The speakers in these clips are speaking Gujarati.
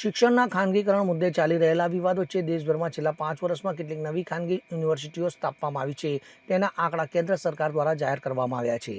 શિક્ષણના ખાનગીકરણ મુદ્દે ચાલી રહેલા વિવાદ વચ્ચે દેશભરમાં છેલ્લા પાંચ વર્ષમાં કેટલીક નવી ખાનગી યુનિવર્સિટીઓ સ્થાપવામાં આવી છે. તેના આંકડા કેન્દ્ર સરકાર દ્વારા જાહેર કરવામાં આવ્યા છે.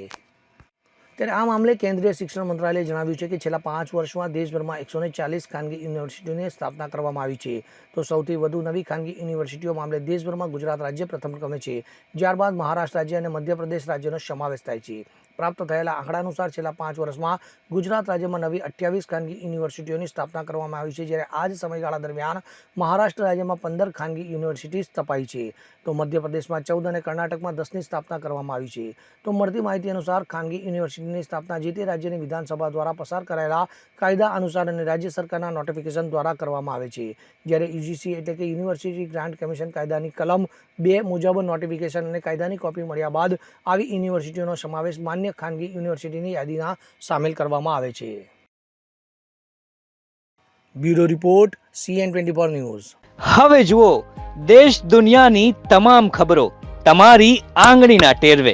ત્યારે આ મામલે કેન્દ્રીય શિક્ષણ મંત્રાલયે જણાવ્યું છે કે છેલ્લા પાંચ વર્ષમાં દેશભરમાં એકસો ચાલીસ ખાનગી યુનિવર્સિટીઓની સ્થાપના કરવામાં આવી છે. તો સૌથી વધુ નવી ખાનગી યુનિવર્સિટીઓ મામલે દેશભરમાં ગુજરાત રાજ્ય પ્રથમ ક્રમે છે. ત્યારબાદ મહારાષ્ટ્ર રાજ્ય અને મધ્યપ્રદેશ રાજ્યનો સમાવેશ થાય છે. પ્રાપ્ત થયેલા આંકડા અનુસાર છેલ્લા પાંચ વર્ષમાં ગુજરાત રાજ્યમાં નવી અઠ્યાવીસ ખાનગી યુનિવર્સિટીઓની સ્થાપના કરવામાં આવી છે. જ્યારે આ જ સમયગાળા દરમિયાન મહારાષ્ટ્ર રાજ્યમાં પંદર ખાનગી યુનિવર્સિટી સ્થપાઈ છે. તો મધ્યપ્રદેશમાં ચૌદ અને કર્ણાટકમાં દસની સ્થાપના કરવામાં આવી છે. તો મળતી માહિતી અનુસાર ખાનગી યુનિવર્સિટીની સ્થાપના જે તે રાજ્યની વિધાનસભા દ્વારા પસાર કરાયેલા કાયદા અનુસાર અને રાજ્ય સરકારના નોટિફિકેશન દ્વારા કરવામાં આવે છે. જ્યારે યુજીસી એટલે કે યુનિવર્સિટી ગ્રાન્ટ કમિશન કાયદાની કલમ બે મુજબ નોટિફિકેશન અને કાયદાની કોપી મળ્યા બાદ આવી યુનિવર્સિટીઓનો સમાવેશ માન્ય ખાનગી યુનિવર્સિટીની યાદીના સામેલ કરવામાં આવે છે. Bureau report CN twenty four news. હવે જુઓ, દેશ દુનિયાની તમામ ખબરો તમારી આંગળીના ટેરવે.